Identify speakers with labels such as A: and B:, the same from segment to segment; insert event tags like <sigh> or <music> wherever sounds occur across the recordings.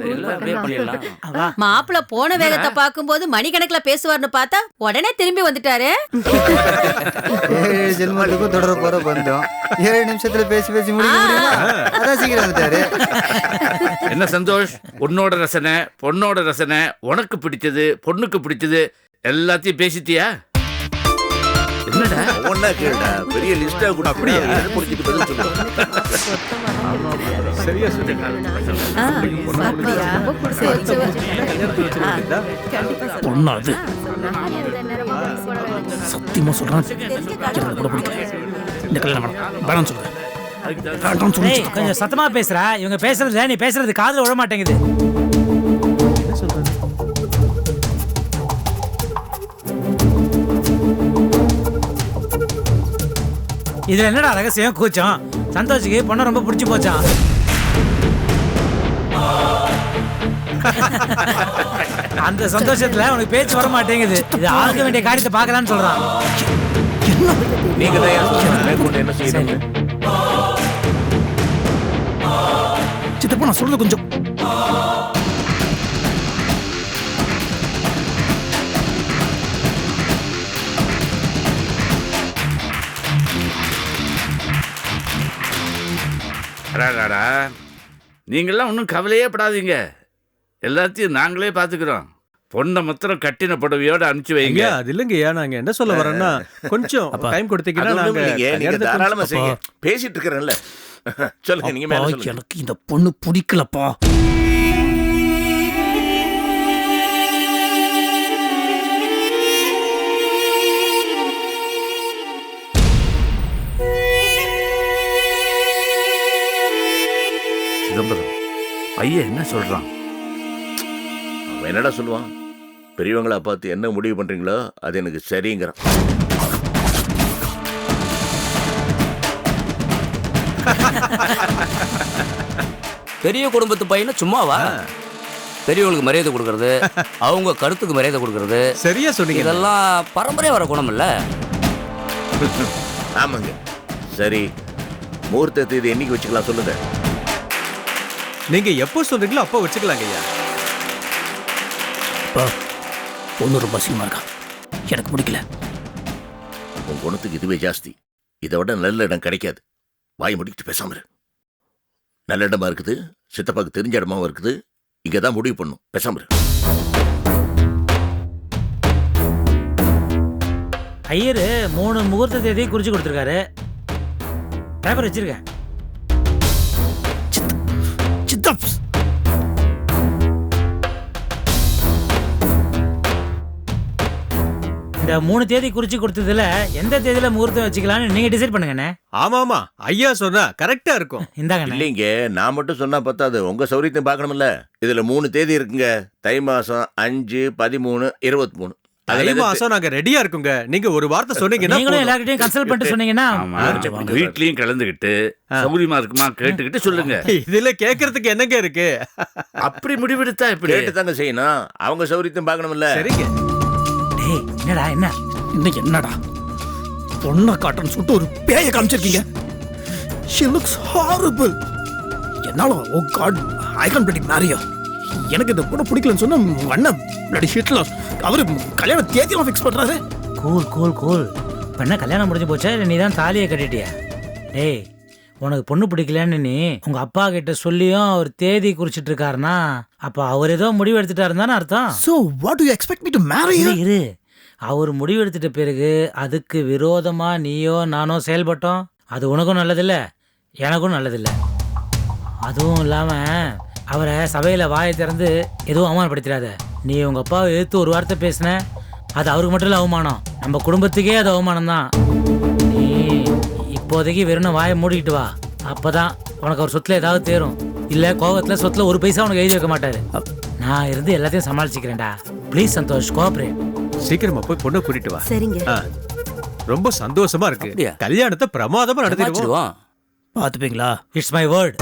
A: எல்லாம் அப்படியே பண்ணிடலாம்.
B: மாப்பிள போன வேகத்தை பாக்கும்போது மணிக்கணக்குல பேசுவார்னு பார்த்தா உடனே திரும்பி வந்துட்டாரு.
C: ஏழு ஜென்மத்துக்கும் தொடர போற பந்தம். ஏழு நிமிஷத்துல பேசி பேசி அதான் சீக்கிரம் வந்துட்டாரு.
A: என்ன சந்தோஷ்? உன்னோட ரசனை பொண்ணோட ரசனை உனக்கு பிடிச்சது பொண்ணுக்கு பிடிச்சது எல்லாத்தையும் பேசிட்டியா? என்னடா?
D: ஒன்னா கேளுடா. பெரிய லிஸ்டா கூட அப்படியே? புடிச்சிட்டு பதில்
E: சரியா.
F: பொண்ணா அது சத்தியமா சொல்றேன். எனக்கு கூட பிடிக்கல இந்த கல்யாணம் வேணாம் வேணாம்னு சொல்றேன் வேண்டாம்னு சொல்லி
G: ஏய் கொஞ்சம் சத்தமா பேசுறா இவங்க பேசுறது நீ பேசுறது காதுல விழ மாட்டேங்குது. இதுல என்னடா ரகசியம்? கூச்சம். சந்தோஷுக்கு பொண்ணை ரொம்ப பிடிச்சி போச்சான் அந்த சந்தோஷத்துல உனக்கு பேச்சு வர மாட்டேங்குது. இது ஆக வேண்டிய காரியத்தை பார்க்கலான்னு சொல்றான்.
D: நீங்க தான் என்ன
F: சித்தப்பா நான் சொல்றது கொஞ்சம்
A: அடாடாடா. நீங்களாம் ஒன்றும் கவலையே படாதீங்க. எல்லாத்தையும் நாங்களே பார்த்துக்கிறோம் பொண்ணை மாத்திரம் கட்டின புடவையோட அனுப்பிச்சு வைங்க.
E: அது இல்லைங்கய்யா நாங்க என்ன சொல்ல வரோம்னா கொஞ்சம் டைம் கொடுத்தீங்கன்னா நாங்க
D: தாராளமா செய்யுங்க. பேசிட்டு இருக்கிறேன்ல. <laughs> சொல்லுங்க நீங்க
F: எனக்கு இந்த பொண்ணு பிடிக்கலப்பா.
A: சிதம்பரம். பையன் என்ன சொல்றான்?
D: அவன் என்னடா சொல்லுவான்? பெரியவங்களா பார்த்து என்ன முடிவு பண்றீங்களோ அது எனக்கு சரிங்கிறான்.
H: பெரிய குடும்பத்து பையனை சும்மாவா? பெரியவங்களுக்கு மரியாதை கொடுக்கறது <laughs> அவங்க கருத்துக்கு மரியாதை கொடுக்கறது
E: சரியா சொன்னீங்க.
H: இதெல்லாம் பரம்பரையா வர குணம் இல்ல. <laughs>
D: ஆமாங்க. சரி முகூர்த்த தேதி என்னைக்கு வச்சுக்கலாம் சொல்லுங்க.
E: நீங்க எப்போ சொல்றீங்களோ அப்போ வச்சுக்கலாங்க ஐயா.
F: அப்பா பொண்ணு ரொம்ப அசிங்கமா இருக்கா? எனக்கு பிடிக்கல.
D: உன் குணத்துக்கு இதுவே ஜாஸ்தி. இதை விட நல்ல இடம் கிடைக்காது. வாய் முடிக்கிட்டு பேசாம இரு. நல்ல இடமா இருக்குது சித்தப்பாக்கு தெரிஞ்ச இடமாவும் இருக்குது. இங்க தான் முடிவு பண்ணும். பேசாம இரு.
G: ஐயரு மூணு முகூர்த்த தேதி குறிச்சு கொடுத்துருக்காரு. பேப்பர் வச்சிருக்கேன். இந்த மூணு தேதி குறிச்சு கொடுத்ததுல எந்த தேதியில முகூர்த்தம் வச்சுக்கலாம்னு நீங்க டிசைட் பண்ணுங்கண்ணே.
E: ஆமா ஆமா ஐயா சொன்னா கரெக்டா இருக்கும்.
G: இந்தாங்கண்ணே.
D: இல்லைங்க நான் மட்டும் சொன்னா பத்தாது. உங்க சௌரியத்தையும் பார்க்கணும்ல. இதுல மூணு தேதி இருக்குங்க. தை மாசம் அஞ்சு பதிமூணு இருபத்தி மூணு
E: தை மாசம் நாங்க ரெடியா இருக்குங்க. நீங்க ஒரு வார்த்தை சொன்னீங்கன்னா
G: நீங்களும்
E: போதும்.
G: எல்லார்கிட்டயும் கன்சல்ட் பண்ணிட்டு சொன்னீங்கன்னா
A: ஆமா. வீட்லயும் இருக்குமா கேட்டுக்கிட்டு சொல்லுங்க. <laughs>
E: இதுல கேக்குறதுக்கு என்னங்க இருக்கு?
A: அப்படி முடிவெடுத்தா எப்படி?
D: கேட்டு தாங்க செய்யணும். அவங்க சௌரியத்தையும் பார்க்கணும்ல.
E: சரிங்க.
G: டேய் என்னடா என்ன?
F: இன்னைக்கு என்னடா? பொண்ணை காட்டுன்னு சொல்லிட்டு ஒரு பேய காமிச்சிருக்கீங்க. ஷி லுக்ஸ் ஹாரிபிள் என்னால ஓ god I can't predict Maria எனக்கு இந்த பொண்ணு பிடிக்கலன்னு சொன்னா அண்ணன் பிளடி ஷீட்ல அவரு கல்யாண தேதியெல்லாம் ஃபிக்ஸ் பண்றாரு.
G: Cool cool cool. இப்போ என்ன கல்யாணம் முடிஞ்சு போச்சா? இல்லை நீ தான் தாலியை கட்டிட்டியா? டேய் உனக்கு பொண்ணு பிடிக்கலன்னு நீ உங்க அப்பா கிட்ட சொல்லியும் அவர் தேதி குறிச்சிட்டு இருக்காருன்னா அப்ப அவர் ஏதோ முடிவு எடுத்துட்டாருன்னு தானே அர்த்தம்.
F: So what you expect me to marry
G: இரு. அவர் முடிவெடுத்துட்ட பிறகு அதுக்கு விரோதமாக நீயோ நானோ செயல்பட்டோம். அது உனக்கும் நல்லதில்ல எனக்கும் நல்லதில்ல. அதுவும் இல்லாமல் அவரை சபையில் வாயை திறந்து எதுவும் அவமானப்படுத்திடாத. நீ உங்கள் அப்பாவை எதிர்த்து ஒரு வார்த்தை பேசின அது அவருக்கு மட்டும் இல்லை அவமானம். நம்ம குடும்பத்துக்கே அது அவமானம் தான் நீ இப்போதைக்கு வெறும் வாயை மூடிக்கிட்டு வா. அப்பதான் உனக்கு அவர் சொத்துல ஏதாவது தேரும். இல்லை கோபத்தில் சொத்தில் ஒரு பைசா உனக்கு எழுதி வைக்க மாட்டார். நான் இருந்து எல்லாத்தையும் சமாளிச்சுக்கிறேன்டா. ப்ளீஸ் சந்தோஷ் கோஆப்ரேட்
E: சீக்கிரமா போய் பொண்ணை கூட்டிட்டு வா.
B: சரிங்க.
E: ஆ. ரொம்ப சந்தோஷமா இருக்கு.
H: அப்படியா?
E: கல்யாணத்தை பிரமாதமா நடத்திடுவோம்.
H: சமாளிச்சிடுவோம்.
F: பாத்துப்பீங்களா
G: இட்ஸ் மை வேர்ட்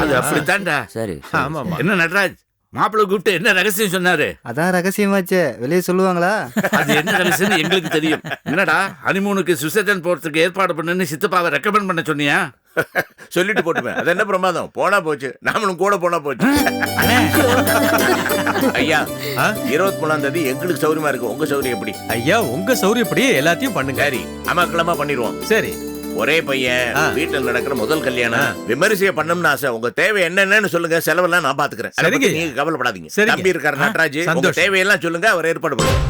A: அது அப்படித்தான்டா.
H: சரி
E: ஆமாமா
A: என்ன நடராஜ்? மாப்பிள்ளை கூப்பிட்டு என்ன ரகசியம் சொன்னாரு?
C: அதான் ரகசியமாச்சே. வெளியே சொல்லுவாங்களா?
A: அது என்ன ரகசியம்னு எங்களுக்கு தெரியும். என்னடா ஹனிமூனுக்கு சுவிட்சர்லாந்து போறதுக்கு ஏற்பாடு பண்ணுன்னு சித்தப்பாவை ரெக்கமெண்ட் பண்ண சொன்னியா?
D: சொல்லிட்டு போட்டுவேன் அது என்ன பிரமாதம்? போனா போச்சு. நாமளும் கூட போனா போச்சு. ஐயா இருபத்தி மூணாம் தேதி எங்களுக்கு சௌரியமா இருக்கு. உங்க சௌரியம் எப்படி?
E: ஐயா உங்க சௌரியப்படி எல்லாத்தையும் பண்ணுங்க.
D: சரி அமக்களமா பண்ணிடுவோம்
E: சரி.
D: ஒரே பையன். வீட்டுல நடக்கிற முதல் கல்யாணம். விமரிசைய பண்ணணும்னு ஆசை. உங்க தேவை என்னென்னு சொல்லுங்க. செலவெல்லாம் நான் பாத்துக்கிறேன்.
E: சரிங்க.
D: நீங்க கவலைப்படாதீங்க.
E: சரிங்க.
D: தம்பி இருக்காரு நட்ராஜ். உங்க. தேவையெல்லாம் சொல்லுங்க அவர் ஏற்பாடு பண்ணுவார்.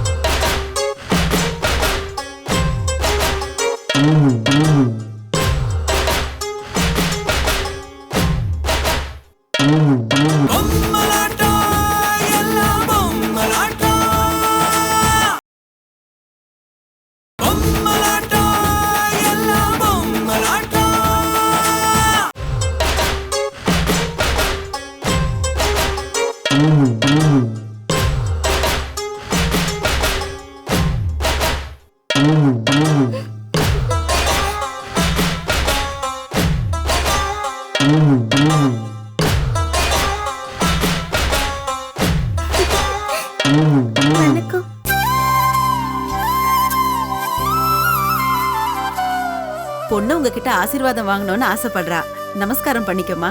B: உங்ககிட்ட ஆசீர்வாதம் வாங்கணும்னு ஆசைப்படுறா. நமஸ்காரம் பண்ணிக்கோமா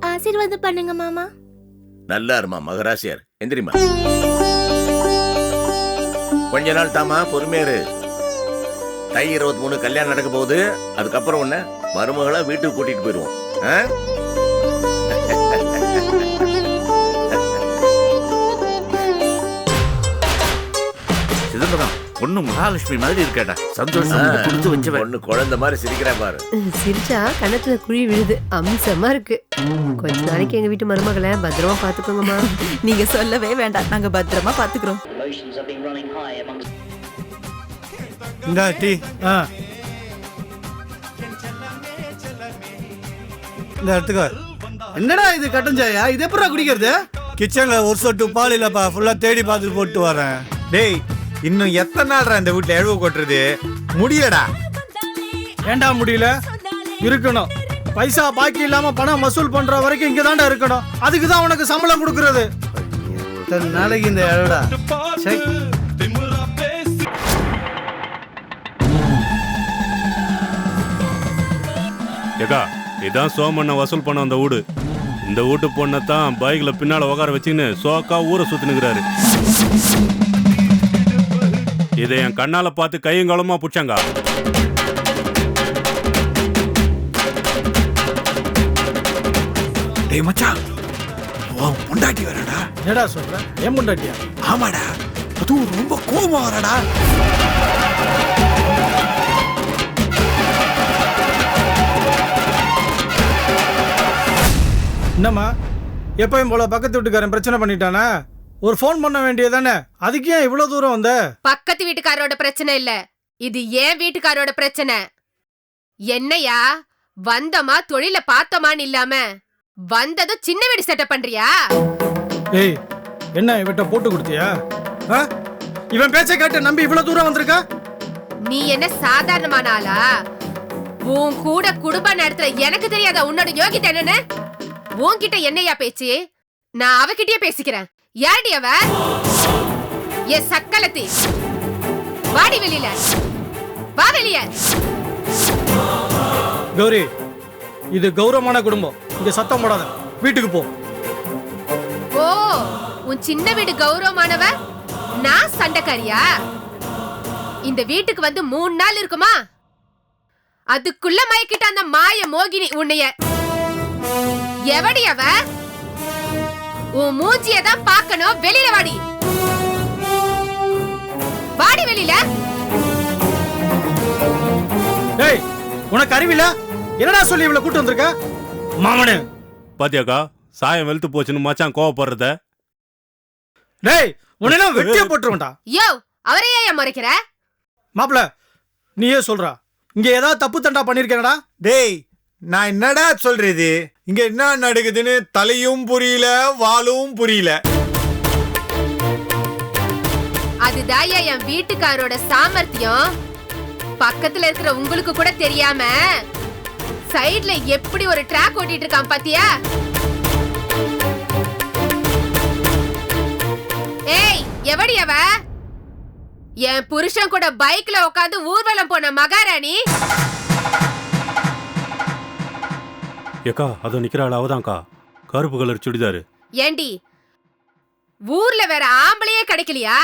I: ஆசீர்வாதம் பண்ணுங்க மாமா.
D: நல்லா இருமா மகராசியார். எந்திரிமா கொஞ்ச நாள் தாமா பொறுமையா இரு. தை இருபத்தி மூணு கல்யாணம் நடக்க போகுது. அதுக்கப்புறம் உன்ன மருமகளா வீட்டுக்கு கூட்டிட்டு போயிடுவோம். ஆ?
A: பொண்ணு மகாலட்சுமி மாதிரி இருக்கேடா. சந்தோஷம் கொடுத்து வச்சவன்
D: பொண்ணு குழந்தை மாதிரி சிரிக்கிறா பாரு.
I: சிரிச்சா கண்ணத்துல குழி விழுது. அம்சமா இருக்கு. கொஞ்ச நாளைக்கு எங்க வீட்டு மருமகளை பத்திரமா பாத்துக்கோங்கம்மா.
B: நீங்க சொல்லவே வேண்டாம். நாங்க பத்திரமா பாத்துக்கிறோம்.
F: இந்த டீ. ஆ. இந்த எடுத்துக்கோ.
J: என்னடா இது கட்டஞ்சாயா இது எப்படா குடிக்கிறது?
F: கிச்சன்ல ஒரு சொட்டு பால் இல்லப்பா ஃபுல்லா தேடி பார்த்துட்டு போட்டு வரேன்.
E: டேய் இன்னும் எத்தனை நாள்ரா இந்த வீட்ல எழுவ கொட்டுறது? முடியலடா.
J: ஏன்டா முடியல? இருக்கணும். பைசா பாக்கி இல்லாம பணம் வசூல் பண்ற வரைக்கும் இங்க தான்டா இருக்கணும். அதுக்கு தான் உனக்கு சம்பளம் கொடுக்கறது. இத்தனை நாளைக்கு இந்த இழடா
K: ஏக்கா இதான் சோமண்ண வசூல் பண்ண அந்த வீடு. இந்த வீட்டு பொண்ணை தான் பைக்ல பின்னால உட்கார வச்சுக்கின்னு சோக்கா ஊரை சுத்தினுக்கிறாரு. இதை என் கண்ணால பார்த்து கையங்காலமா புடிச்சாங்க.
F: டேய் மச்சான் உன் பொண்டாட்டி வரடா.
J: என்னடா சொல்ற? ஏன் முண்டாட்டியா?
F: ஆமாடா அதுவும் ரொம்ப கோபம் வரடா.
J: என்னம்மா? எப்பயும் போல பக்கத்து வீட்டுக்காரன் பிரச்சனை பண்ணிட்டானா? ஒரு ஃபோன் பண்ண வேண்டியதானே அதுக்கு ஏன் இவ்வளவு தூரம் வந்த?
I: பக்கத்து வீட்டுக்காரோட பிரச்சனை இல்ல. இது ஏன் வீட்டுக்காரோட பிரச்சனை. என்னையா? வந்தமா தொழில பார்த்தோமான்னு இல்லாம வந்ததும் சின்ன வீடு செட்டப் பண்றியா?
J: ஏய் என்ன இவட்ட போட்டு கொடுத்தியா? ஆ? இவன் பேச்சை கேட்டு நம்பி இவ்வளவு தூரம் வந்திருக்கா?
I: நீ என்ன சாதாரணமான ஆளா? உன் கூட குடும்பம் நடத்துற எனக்கு தெரியாத உன்னோட யோகிதை என்னன்னு? உன்கிட்ட என்னையா பேச்சு? நான் அவகிட்டயே பேசிக்கிறேன். யாரடி அவ? என் சக்கலத்தி. வாடி வெளியில. வா வெளிய.
J: கௌரி இது கௌரவமான குடும்பம். இங்க சத்தம் போடாத. வீட்டுக்கு போ.
I: ஓ உன் சின்ன வீடு கௌரவமானவ? நான் சண்டைக்காரியா? இந்த வீட்டுக்கு வந்து மூணு நாள் இருக்குமா? அதுக்குள்ள மயக்கிட்ட அந்த மாய மோகினி உன்னைய. எவடி அவ? உன் மூஞ்சிய தான் பார்க்கணும். வெளியில வாடி. வாடி வெளியில.
J: ஏய் உனக்கு அறிவில்ல? என்னடா சொல்லி இவ்வளவு கூட்டு வந்திருக்க? மாமனு.
K: பாத்தியாக்கா சாயம் வெளுத்து போச்சுன்னு மச்சான் கோவப்படுறத?
J: டேய் உன்னையெல்லாம் வெட்டியா போட்டுருவேன்டா.
I: யோ அவரையே ஏன் முறைக்கிற?
J: மாப்ள நீயே சொல்றா. இங்க ஏதாவது தப்பு தண்டா பண்ணிருக்கேனடா.
E: டேய் நான் என்னடா சொல்றது? இங்க என்ன நடக்குதுன்னு தலையும் புரியல வாலும் புரியல.
I: அதுதாயா என் வீட்டுக்காரோட சாமர்த்தியம். பக்கத்துல இருக்கிற உங்களுக்கு கூட தெரியாம சைடுல எப்படி ஒரு ட்ராக் ஓட்டிட்டு இருக்கான் பாத்தியா? ஏய் எவடி அவ? என் புருஷன் கூட பைக்ல உட்காந்து ஊர்வலம் போன மகாராணி.
K: ஏக்கா அதோ நிக்கிறாள் அவதான்க்கா. கருப்பு கலர் சுடிதாரு.
I: ஏண்டி? ஊர்ல வேற ஆம்பளையே கிடைக்கலையா?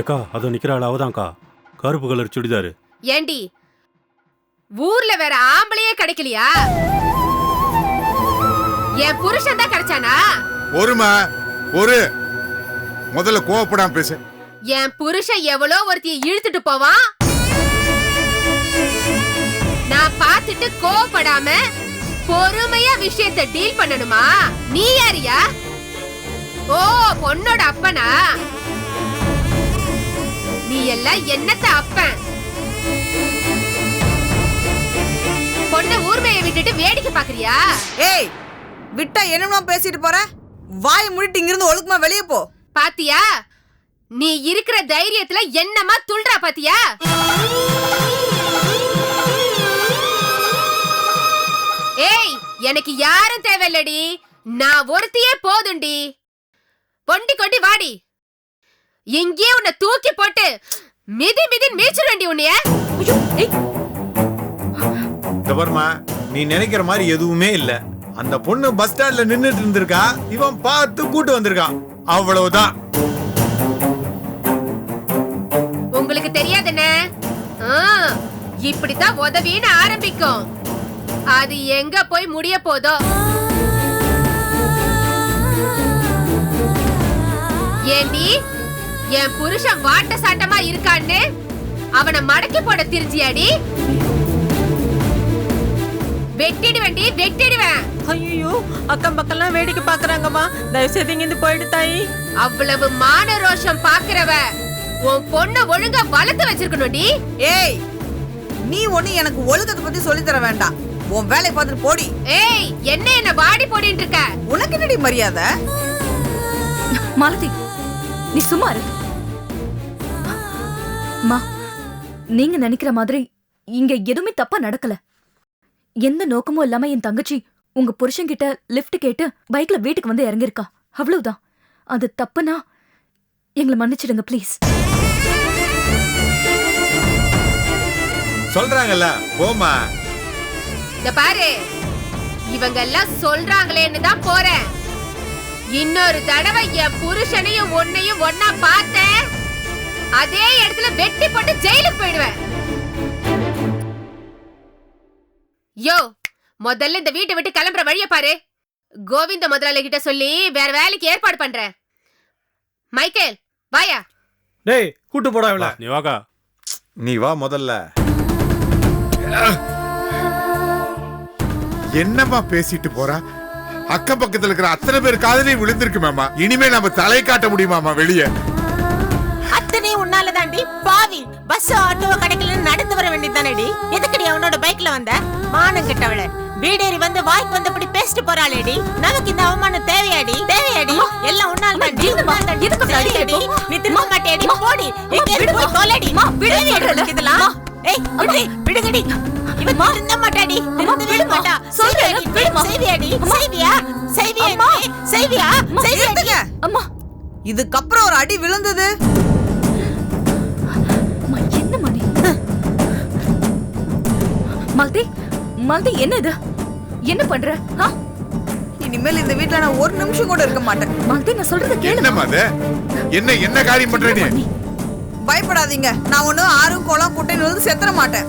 K: ஏக்கா அதோ நிக்கிறாள் அவதான்க்கா. கருப்பு கலர் சுடிதாரு.
I: ஏண்டி? ஊர்ல வேற ஆம்பளையே கிடைக்கலையா? என் புருஷன் தான் கிடைச்சானா?
L: ஒருமா ஒரு முதல்ல கோவப்படாம பேசு.
I: என் புருஷன் எவ்வளோ ஒருத்திய இழுத்துட்டு போவான்? நான் பார்த்துட்டு கோவப்படாம பொறுமையா விஷயத்தை டீல் பண்ணணுமா? நீ யாரியா? ஓ பொண்ணோட அப்பனா? நீ எல்லாம் என்னத்த அப்பன்? பொண்ண ஊர்மையை விட்டுட்டு வேடிக்கை பாக்குறியா
M: ஏய் விட்டா என்னமா பேசிட்டு போற? வாய் மூடிட்டு இங்கிருந்து ஒழுக்கமா வெளியே போ.
I: பாத்தியா? நீ இருக்கிற தைரியத்துல என்னமா துள்றா பாத்தியா? ஏய் எனக்கு யாரும் தேவையில்லடி. நான் ஒருத்தியே போதுண்டி. பொண்டி கொண்டி வாடி. எங்கேயே உன்னை தூக்கி போட்டு மிதி மிதி மீச்சிருவேண்டி உன்னைய.
E: நீ நினைக்கிற மாதிரி எதுவுமே இல்ல. அந்த பொண்ணு பஸ் ஸ்டாண்ட்ல நின்னுட்டு இருந்திருக்கா? இவன் பார்த்து கூட்டு வந்திருக்கான் அவ்வளவுதான்.
I: உங்களுக்கு தெரியாதுன்னு இப்படித்தான் உதவின்னு ஆரம்பிக்கும். அது எங்க போய் முடிய போதோ? ஏண்டி என் புருஷன் வாட்ட சாட்டமா இருக்கான்னு அவனை மடக்கி போட திருச்சியாடி வெட்டிடுவேண்டி வெட்டிடுவேன்.
M: ஐயோ அக்கம் பக்கம்லாம் வேடிக்கை பாக்குறாங்கம்மா தயவு செய்து இங்கிருந்து போயிடு தாயி.
I: அவ்வளவு மான ரோஷம் பாக்குறவ உன் பொண்ண ஒழுங்கா வளர்த்து வச்சிருக்கணும்டி.
M: ஏய் நீ ஒண்ணு எனக்கு ஒழுக்கத்தை பத்தி சொல்லி தர வேண்டாம். உன் வேலையை பார்த்துட்டு போடி.
I: ஏய் என்ன என்ன வாடி போடின்னு இருக்க?
M: உனக்கு என்னடி மரியாதை?
N: மாலதி நீ சும்மா இரு. மா நீங்க நினைக்கிற மாதிரி இங்க எதுவுமே தப்பா நடக்கல. எந்த நோக்கமும் இல்லாம என் தங்கச்சி உங்க புருஷன்கிட்ட லிஃப்ட் கேட்டு பைக்ல வீட்டுக்கு வந்து இறங்கியிருக்கா. அவ்வளவுதான் அது தப்புனா எங்களை மன்னிச்சிடுங்க ப்ளீஸ்
E: சொல்றாங்கல்ல போமா
I: இந்த பாரு. இவங்க எல்லாம் சொல்றாங்களேன்னு தான் போறேன். இன்னொரு தடவை என் புருஷனையும் உன்னையும் ஒன்னா பார்த்தேன். அதே இடத்துல வெட்டி போட்டு ஜெயிலுக்கு போயிடுவேன். யோ முதல்ல இந்த வீட்டை விட்டு கிளம்புற வழிய பாரு. கோவிந்த முதலாளி கிட்ட சொல்லி வேற வேலைக்கு ஏற்பாடு பண்றேன் மைக்கேல் வாயா.
J: டேய் கூட்டு போடா இவள.
K: நீ வாக்கா.
E: நீ வா முதல்ல.
L: என்னம்மா பேசிட்டு போறா? அக்கம் பக்கத்துல இருக்கிற அத்தனை பேர் காதலையும் விழுந்திருக்கு மாமா. இனிமே நம்ம தலை காட்ட முடியுமாமா வெளியே?
M: அத்தனை உன்னால தாண்டி பாவி. பஸ் ஆட்டோ கிடைக்கலன்னு நடந்து வர வேண்டியதானடி எதுக்குடி அவனோட பைக்ல வந்த? மானம் கெட்டவள. வீடேறி வந்து வாய்க்கு வந்தபடி பேசிட்டு போறாளேடி. நமக்கு இந்த அவமானம் தேவையாடி? தேவையாடி? எல்லாம் உன்னால தாண்டி உன்னால தாண்டி சரியாடி. நீ திரும்ப மாட்டேடி. போடி. எங்க போய் தொலைடி தேவையாடி இதெல்லாம். ஏய் விடுடி விடுங்கடி. இவன் திருந்த மாட்டாடி. திருந்தவே மாட்டா. சொல்றேன். செய்வியாடி செய்வியா செய்வியா செய்வியா செய்வியா
N: அம்மா.
M: இதுக்கப்புறம் ஒரு அடி விழுந்தது.
N: என்ன மணி? மாலதி மாலதி என்ன இது? என்ன பண்ற? ஆ?
M: இனிமேல் இந்த வீட்ல நான் ஒரு நிமிஷம் கூட இருக்க மாட்டேன்.
N: மாலதி நான் சொல்றத கேளு.
L: என்னம்மா அது? என்ன என்ன காரியம் பண்ற நீ?
M: பயப்படாதீங்க. நான் ஒண்ணும் ஆறும் குளம் குட்டைன்னு வந்து செத்துற மாட்டேன்.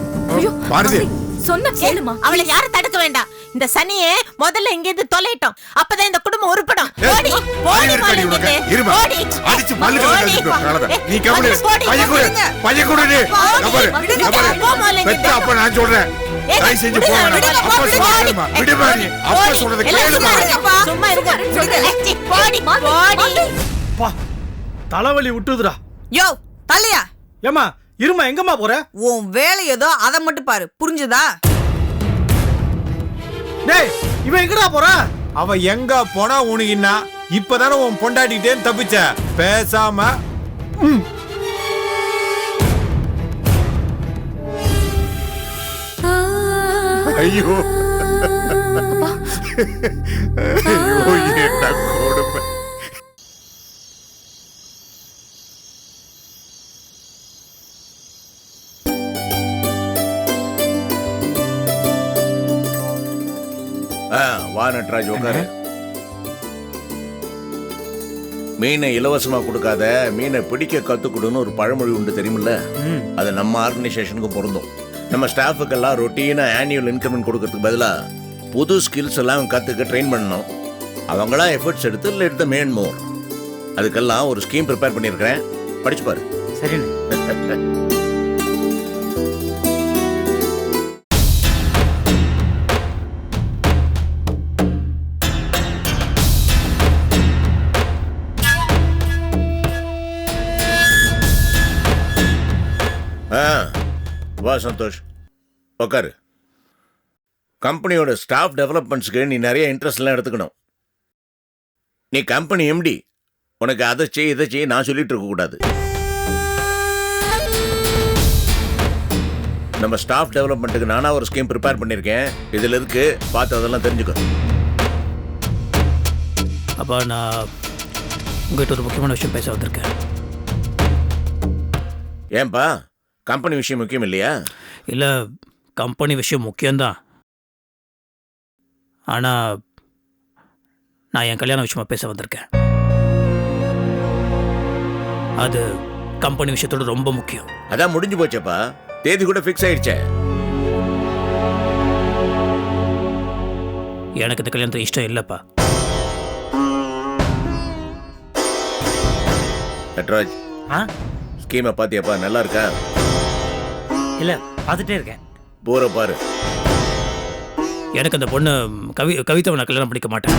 L: பாரதி.
N: சொன்ன கேளுமா
M: அவளை யாரும் தடுக்க வேண்டாம். இந்த சனியே முதல்ல இங்க இருந்து தொலைட்டோம். அப்பதான் இந்த குடும்பம் உருப்படும். ஓடி ஓடி
L: அறிவு இருக்கடி உனக்கு? இருமா.
M: ஓடி.
L: அடிச்சு
M: ஓடி.
L: கலத.
M: ஏய்,
L: நீ கவனி
M: போடி,
L: பையன் கொடு. பையன் கொடு நீ.
M: போடி,
L: நம்பரு
M: விடுங்க,
L: நம்பரு.
M: போ முதல்ல இங்க
L: பெத்த அப்ப நான் சொல்றேன்.
M: ஏய்,
L: தயவு செஞ்சு
M: விடுங்க,
L: போங்க
M: விடுங்க,
L: அப்பா
M: விடுங்க,
L: சொல்றது
M: போடி.
L: கேளுமா விடுமா நீ அப்பா
M: போடி.
L: சொல்றது
M: எல்லாம்
L: கேளுமா
M: சும்மா இருங்கப்பா. சும்மா இருங்க. விடுங்க. போடி போடி.
J: பா தலைவலி விட்டுதுடா.
M: யோ தள்ளியா?
J: ஏமா இருமா எங்கம்மா போற?
M: உன் வேலை ஏதோ அதை மட்டும் பாரு. புரிஞ்சுதா?
J: டேய் இவன் எங்கடா போற?
E: அவ எங்க போனா உனக்கு என்ன இப்பதானே உன் பொண்டாட்டிட்டே தப்பிச்ச. பேசாம. ம்,
L: ஐயோ. ஐயோ என்ன கொடுமை.
D: ஆ, வா நட்ராஜ் உட்காரு மீனை இலவசமா கொடுக்காத மீனை பிடிக்க கத்துக்கொடுன்னு ஒரு பழமொழி உண்டு தெரியுமில்ல? அது நம்ம ஆர்கனைசேஷனுக்கும் பொருந்தும். நம்ம ஸ்டாஃபுக்கெல்லாம் ரொட்டீனா ஆனுவல் இன்கிரிமெண்ட் கொடுக்கறதுக்கு பதிலா புது ஸ்கில்ஸ் எல்லாம் கத்துக்க ட்ரெயின் பண்ணணும். அவங்களா எஃபர்ட்ஸ் எடுத்து லெட் த மேன் மோர் அதுக்கெல்லாம் ஒரு ஸ்கீம் ப்ரிப்பேர் பண்ணியிருக்கிறேன். படிச்சு பாரு.
G: சரிண்ணே. <laughs>
D: வா சந்தோஷ். உக்காரு. கம்பெனியோட ஸ்டாஃப் டெவலப்மெண்ட்ஸ்க்கு நீ நிறைய இன்ட்ரெஸ்ட்லாம் எடுத்துக்கணும். நீ கம்பெனி எம்டி உனக்கு அதை செய் இதை செய் நான் சொல்லிட்டு இருக்கக்கூடாது நம்ம ஸ்டாஃப் டெவலப்மெண்ட்டுக்கு நானா ஒரு ஸ்கீம் ப்ரிப்பேர் பண்ணியிருக்கேன் இதில் இருக்கு பார்த்து அதெல்லாம் தெரிஞ்சுக்கோ.
O: அப்பா நான் உங்ககிட்ட ஒரு முக்கியமான விஷயம் பேச வந்திருக்கேன்.
D: ஏன்பா? கம்பெனி விஷயம் முக்கியம் இல்லையா?
O: இல்லை கம்பெனி விஷயம் முக்கியம்தான். ஆனால் நான் என் கல்யாண விஷயமா பேச வந்திருக்கேன். அது கம்பெனி விஷயத்தோட ரொம்ப முக்கியம்.
D: அதான் முடிஞ்சு போச்சேப்பா. தேதி கூட ஃபிக்ஸ் ஆயிடுச்சே.
O: எனக்கு இந்த கல்யாணத்தை இஷ்டம் இல்லைப்பா.
D: நட்ராஜ்
G: ஆ?
D: ஸ்கீமை பாத்தியாப்பா? நல்லா இருக்கா?
G: இல்லை பார்த்துட்டே இருக்கேன்.
D: போற பாரு.
O: எனக்கு அந்த பொண்ணு கவி கவிதாவை நான் கல்யாணம் பண்ணிக்க மாட்டேன்.